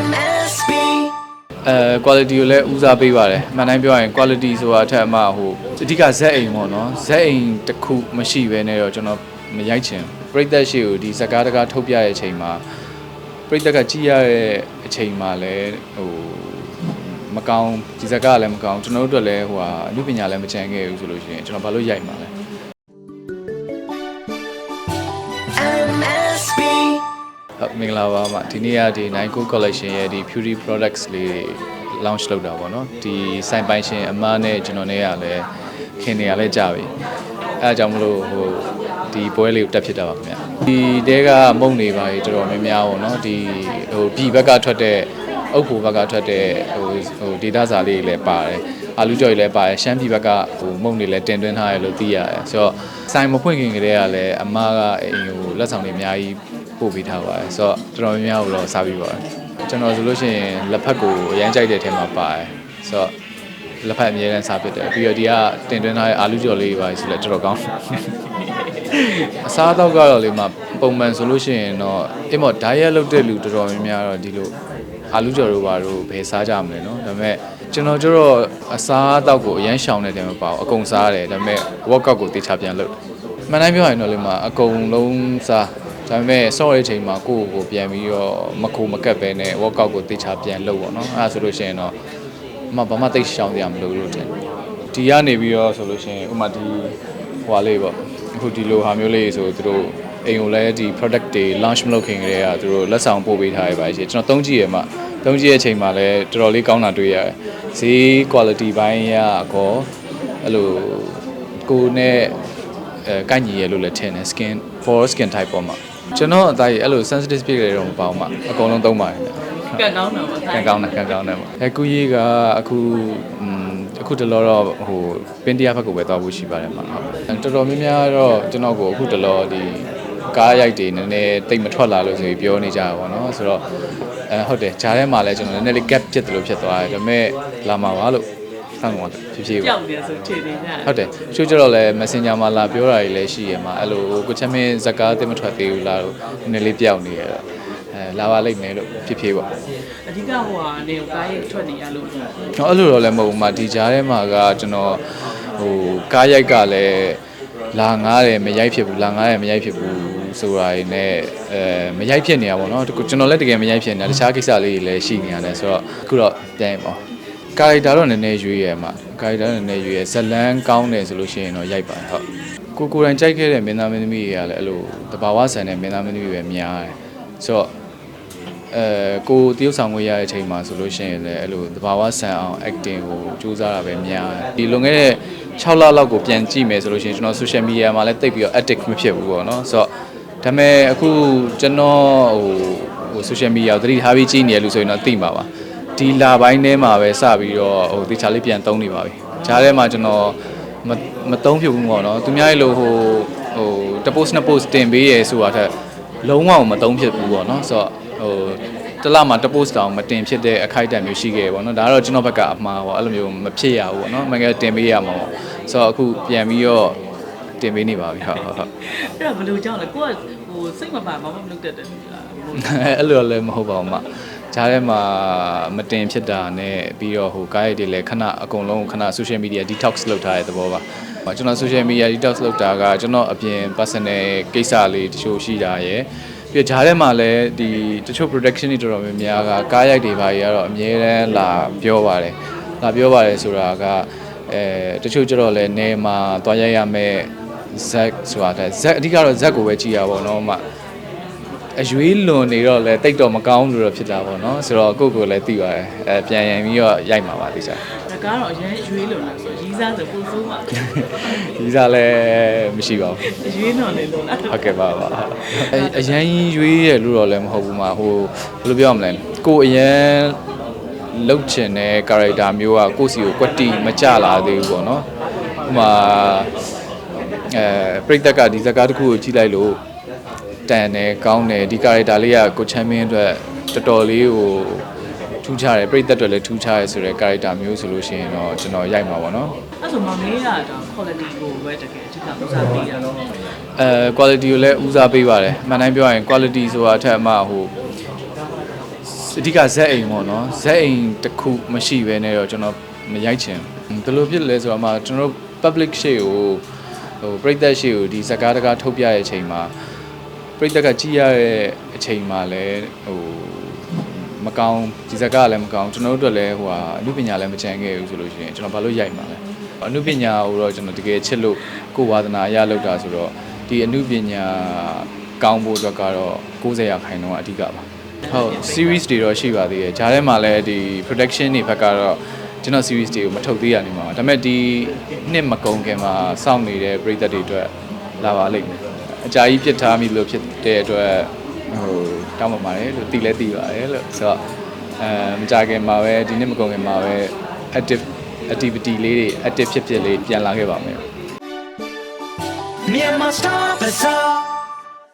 MSB အဲ quality ကိုလည်းဦးစားပေးပါတယ်။မှန်တိုင်းပြောရရင် quality ဆိုတာအထက်အမှဟိုအဓိကဇက်အိမ်ပေါ့နော်။ဇက်အိမ်တစ်ခုမရှိဘဲနဲ့တော့ကျွန်တော်မရိုက်ချင်ဘူးပြိသက်ရှိကိုဒီဇက်ကားတကားထုတ်ပြတဲ့အချိန်မှာပြိသက်ကကြည့်ရတဲ့အချိန်မှာလည်းဟိုမကောင်းဒီဇက်ကားကလည်းမကောင်းကျွန်တော်တို့အတွက်လည်းဟိုဟာအမှုပညာလည်းမချမ်းခဲ့ဘူးဆိုလို့ရှိရင်ကျွန်တော်ဘာလို့ရိုက်မှာလဲ ဟုတ်မင်္ဂလာပါမဒီနေ့ကဒီ Nine Co Collection ရဲ့ဒီ Beauty Products လေး launch လုပ်တာပေါ့နော်ဒီဆိုင်ပိုင်ရှင်အမနဲ့ကျွန်တော်နဲ့ကလည်းခင်နေရလဲကြပြီအဲအကြောင်းမလို့ဟိုဒီပွဲလေးကိုတက်ဖြစ်တာပါခင်ဗျဒီတဲကမုံနေပါကြီးတော်တော်များများပေါ့နော်ဒီဟိုပြည်ဘက်ကထွက်တဲ့အုပ်ဖို့ဘက်ကထွက်တဲ့ဟိုဟိုဒေတာစာလေးတွေလည်းပါတယ်အာလူကြော်တွေလည်းပါတယ်ရှမ်းပြည်ဘက်ကဟိုမုံတွေလည်းတင်သွင်းထားရလို့သိရတယ်ဆိုတော့ဆိုင်မဖွင့်ခင်ကတည်းကလည်းအမကအိမ်ဟိုလက်ဆောင်တွေအများကြီး ပို့ပေးထားပါတယ်ဆိုတော့တော်တော်များများကိုတော့စားပြီးပါတယ်ကျွန်တော်ဆိုလို့ရှိရင်လက်ဖက်ကိုအရန်ကြိုက်တဲ့ထဲမှာပါတယ်ဆိုတော့လက်ဖက်အများနဲ့စားဖြစ်တယ်ပြီးတော့ဒီကတင်သွင်းထားတဲ့အာလူကြော်လေးတွေပါဆိုလည်းတော်တော်ကောင်းတယ် အစားအသောက်ကတော့လေမပုံမှန်ဆိုလို့ရှိရင်တော့အမော်ဒိုင်ရက်လုပ်တဲ့လူတော်တော်များများတော့ဒီလိုအာလူကြော်တို့ပါတို့ဘယ်စားကြမလဲเนาะဒါပေမဲ့ကျွန်တော်ကျတော့အစားအသောက်ကိုအရန်ရှောင်နေတယ်မပါဘူးအကုန်စားတယ်ဒါပေမဲ့ workout ကိုတေချာပြန်လုပ်တယ်မှန်တိုင်းပြောရင်တော့လေမအကုန်လုံးစား ဒါပေမဲ့ short ရဲ့ချိန်မှာကိုယ့်ကိုပြန်ပြီးတော့မကူမကက်ပဲနဲ့ workout ကိုတေချာပြန်လုပ်ပေါ့နော်အဲ့ဒါဆိုလို့ရှိရင်တော့အမဘာမှသိရှောင်စရာမလိုလို့တဲ့ဒီကနေပြီးတော့ဆိုလို့ရှိရင်ဥမာဒီဟွာလေးပေါ့အခုဒီလိုဟာမျိုးလေးဆိုသူတို့အိမ်ကိုလည်းဒီ product တွေ launch မလုပ်ခင်ကတည်းကသူတို့လက်ဆောင်ပို့ပေးထားရပါရှင်ကျွန်တော်သုံးကြည့်ရမှာသုံးကြည့်တဲ့အချိန်မှာလည်းတော်တော်လေးကောင်းတာတွေ့ရတယ်ဈေး quality ဘိုင်းရကောအဲ့လိုကိုယ်နဲ့အဲကိုက်ညီရလို့လည်းထင်တယ် skin for skin type ပေါ်မှာ ကျွန်တော်အသားကြီးအဲ့လို sensitive ဖြစ်ကြတယ်တော့မပေါ့မှာအကုန်လုံးသုံးပါတယ်ကန်ကောင်းတာပါကန်ကောင်းတယ်ကန်ကောင်းတယ်ပေါ့အဲကူကြီးကအခုอืมအခုတလောတော့ဟိုပင်တရားဘက်ကိုပဲသွားဖို့ရှိပါတယ်မှာဟုတ်တော်တော်များများတော့ကျွန်တော်ကိုအခုတလောဒီကားရိုက်တွေနည်းနည်းတိတ်မထွက်လာလို့ဆိုပြီးပြောနေကြတာပေါ့နော်ဆိုတော့အဲဟုတ်တယ်ဂျားထဲမှာလည်းကျွန်တော်နည်းနည်းလေး gap ဖြစ်တယ်လို့ဖြစ်သွားတယ်ဒါပေမဲ့လာမှာပါလို့ စောင့်ပါဖြည်းဖြည်းကြောက်နေဆိုခြေနေကြဟုတ်တယ်ချို့ကျတော့လည်း Messenger မှာလာပြောတာတွေလည်းရှိရမှာအဲ့လိုကိုချမ်းမင်းဇက်ကားတိတ်မထွက်သေးဘူးလားလို့နည်းနည်းလေးပြောက်နေရတာအဲလာပါလိမ့်မယ်လို့ဖြည်းဖြည်းပေါ့အဓိကဟိုဟာနေကိုကားရိုက်ထွက်နေရလို့။တော့အဲ့လိုတော့လည်းမဟုတ်ဘူး။မဒီကြားထဲမှာကကျွန်တော်ဟိုကားရိုက်ကလည်းလာငားတယ်မရိုက်ဖြစ်ဘူးလာငားတယ်မရိုက်ဖြစ်ဘူးဆိုတာရင်းနဲ့အဲမရိုက်ဖြစ်နေတာပေါ့နော်။ကျွန်တော်လည်းတကယ်မရိုက်ဖြစ်နေတာတခြားကိစ္စလေးတွေလည်းရှိနေရတယ်ဆိုတော့အခုတော့ပြန်ပေါ့။ ကာရီတာတော့နည်းနည်းရွေးရမှာ။ကာရီတာတော့နည်းနည်းရွေးရဇလန်းကောင်းတယ်ဆိုလို့ရှိရင်တော့ရိုက်ပါတယ်ဟုတ်။ကိုကိုယ်တိုင်ကြိုက်ခဲ့တဲ့မင်းသားမင်းသမီးတွေကလည်းအဲ့လိုတဘာဝဆန်တဲ့မင်းသားမင်းသမီးပဲများတယ်။ဆိုတော့အဲကိုတရုပ်ဆောင်ခွင့်ရတဲ့အချိန်မှာဆိုလို့ရှိရင်လည်းအဲ့လိုသဘာဝဆန်အောင် acting ကိုစူးစမ်းတာပဲများတယ်ဒီလွန်ခဲ့တဲ့6လလောက်ကိုပြန်ကြည့်မယ်ဆိုလို့ရှိရင်ကျွန်တော် social media မှာလည်းတိတ်ပြီးတော့ active မဖြစ်ဘူးပေါ့နော်ဆိုတော့ဒါပေမဲ့အခုကျွန်တော်ဟိုဟို social media ကိုသတိထားပြီးကြည့်နေရလို့ဆိုရင်တော့သိမှာပါ ဒီလာပိုင်းထဲမှာပဲစပြီးတော့ဟိုတခြားလေးပြန်သုံးနေပါပြီဂျားထဲမှာကျွန်တော်မမသုံးဖြစ်ဘူးပေါ့နော်သူများရဲ့လို့ဟိုဟိုတ post နှစ် post တင်ပေးရဲဆိုတာထက်လုံးဝမသုံးဖြစ်ဘူးပေါ့နော်ဆိုတော့ဟိုတစ်လမှာတ post တောင်မတင်ဖြစ်တဲ့အခိုက်အတန့်မျိုးရှိခဲ့ပေါ့နော်ဒါကတော့ကျွန်တော်ဘက်ကအမှားပေါ့အဲ့လိုမျိုးမဖြစ်ရဘူးပေါ့နော်မငယ်တင်ပေးရမှာပေါ့ဆိုတော့အခုပြန်ပြီးတော့တင်ပေးနေပါပြီဟုတ်ဟုတ်ဟုတ်အဲ့ဒါဘယ်လိုကြောက်လဲကိုကဟိုစိတ်မပါဘာမှမလုပ်တတ်တယ်လားအဲ့လိုလည်းမဟုတ်ပါဘူးမ ဂျားထဲမှာမတင်ဖြစ်တာနဲ့ပြီးတော့ဟိုကားရိုက်တွေလည်းခဏအကုန်လုံးခဏ social media detox လုပ်ထားတဲ့သဘောပါကျွန်တော် social media detox လုပ်တာကကျွန်တော်အပြင် personal ကိစ္စလေးတချို့ရှိတာရယ်ပြီးဂျားထဲမှာလည်းဒီတချို့ production တွေတော်တော်များများကကားရိုက်တွေပါကြီးကတော့အများရန်လာပြောပါတယ်လာပြောပါတယ်ဆိုတာကအဲတချို့ကျတော့လည်းနေမှာတွားရိုက်ရမယ်ဇက်ဆိုတာတဲ့ဇက်အဓိကတော့ဇက်ကိုပဲကြည်ရပါတော့မှ အရွေးလွန်နေတော့လဲတိတ်တော့မကောင်းလို့တော့ဖြစ်တာပေါ့နော်ဆိုတော့ကိုယ့်ကိုယ်လည်းသိပါတယ်အဲပြန်ရင်ပြီးတော့ရိုက်မှာပါတိကျဒါကားတော့အရင်ရွေးလို့လားဆိုရီးစားဆိုပုံစိုးမှာဒီစားလည်းမရှိပါဘူးရွေးတော့လေလို့လားဟုတ်ကဲ့ပါပါအအရန်ရွေးရလို့တော့လည်းမဟုတ်ဘူးမှာဟိုဘယ်လိုပြောရမလဲကိုယ်အရန်လုတ်ချင်တဲ့ character မျိုးကကိုယ့်စီကိုကွက်တီမကြလာသေးဘူးပေါ့နော်ဥပမာအဲပြိတ္တကဒီဇာတ်ကားတစ်ခုကိုကြည့်လိုက်လို့ တန်တယ်ကောင်းတယ်ဒီ character လေးကကိုချမ်းမင်းအတွက်တော်တော်လေးဟိုထူးခြားတယ်ပြိတ္တအတွက်လည်းထူးခြားတယ်ဆိုတဲ့ character မျိုးဆိုလို့ရှိရင်တော့ကျွန်တော်ရိုက်မှာပေါ့နော်အဲ့ဆိုမမေးတာတော့ quality ကိုပဲတကယ်အဓိကဥစားပေးတာတော့အဲ quality ကိုလည်းဦးစားပေးပါတယ်မှန်တိုင်းပြောရရင် quality ဆိုတာအထက်အမှဟိုဇအဓိကဇက်အိမ်ပေါ့နော်ဇက်အိမ်တစ်ခုမရှိဘဲနဲ့တော့ကျွန်တော်မရိုက်ချင်ဘူးဘယ်လိုဖြစ်လဲဆိုတော့မှကျွန်တော်တို့ public ရှေ့ကိုဟိုပြည်သက်ရှေ့ကိုဒီဇက်ကားတကားထုတ်ပြရဲ့အချိန်မှာ ပြည်သက်ကကြည့်ရတဲ့အချိန်မှာလည်းဟိုမကောင်းဒီဇက်ကလည်းမကောင်းကျွန်တော်တို့အတွက်လည်းဟိုဟာအမှုပညာလည်းမချမ်းခဲ့ဘူးဆိုလို့ရှိရင်ကျွန်တော်ဘာလို့ရိုက်မှာလဲအမှုပညာကိုတော့ကျွန်တော်တကယ်ချစ်လို့ကိုယ်ဝါသနာရလောက်တာဆိုတော့ဒီအမှုပညာကောင်းဖို့အတွက်ကတော့90ရာခိုင်နှုန်းကအဓိကပါဟုတ် series တွေတော့ရှိပါသေးတယ်ဂျားထဲမှာလည်းဒီ production တွေဘက်ကတော့ကျွန်တော် series တွေကိုမထုတ်သေးရနေမှာပါဒါပေမဲ့ဒီနှစ်မကုန်ခင်မှာစောင့်နေတဲ့ပရိသတ်တွေအတွက်လာပါလိမ့်မယ် အကြာကြီးပြစ်ထားမိလို့ဖြစ်တဲ့အတွက်ဟိုတောင်းပန်ပါတယ်လို့တီလဲတီပါတယ်လို့ဆိုတော့အဲမကြခင်မှာပဲဒီနှစ်မကုန်ခင်မှာပဲ active activity လေးတွေ active ဖြစ်ဖြစ်လေးပြန်လာခဲ့ပါမယ် Myanmar Star Bazaar